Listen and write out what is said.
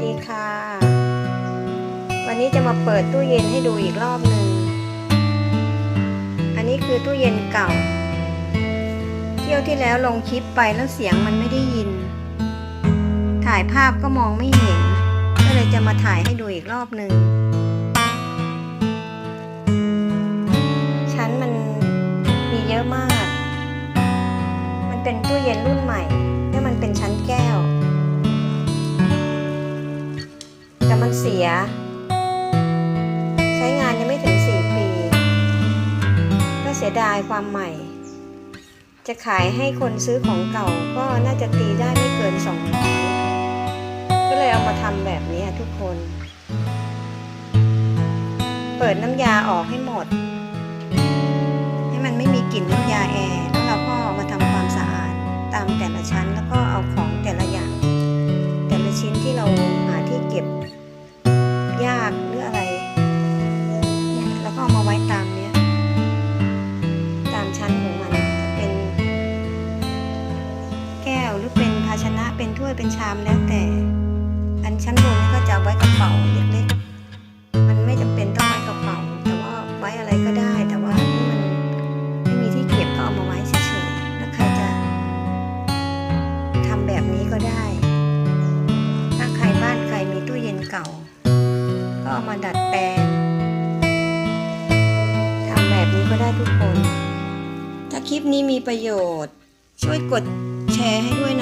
ดีค่ะ วันนี้จะมาเปิดตู้เย็นให้ดูอีกรอบหนึ่ง อันนี้คือตู้เย็นเก่า เที่ยวที่แล้วลงคลิปไปแล้วเสียงมันไม่ได้ยิน ถ่ายภาพก็มองไม่เห็น ก็เลยจะมาถ่ายให้ดูอีกรอบหนึ่ง ชั้นมันมีเยอะมาก มันเป็นตู้เย็นรุ่น เสีย ใช้งานยังไม่ถึง 4 ปี ก็เสียดายความใหม่ จะขายให้คนซื้อของเก่าก็น่าจะตีได้ไม่เกิน 200 ก็เลยเอามาทำแบบนี้ทุกคน เปิดน้ำยาออกให้หมด ให้มันไม่มีกลิ่นน้ำยาแอร์แล้วเราก็มาทำ เป็นชามแล้วแต่ อันชั้นบนนี่ก็จะไว้กระเป๋าเล็กๆ มันไม่จำเป็นต้องไว้กระเป๋า แต่ว่าไว้อะไรก็ได้ แต่ว่าที่มันไม่มีที่เก็บก็เอามาไว้เฉยๆแล้วใครจะทำแบบนี้ก็ได้ ถ้าใครบ้านใครมีตู้เย็นเก่า ก็เอามาดัดแปลงทำแบบนี้ก็ได้ทุกคน ถ้าคลิปนี้มีประโยชน์ ช่วยกดแชร์ให้ด้วยนะ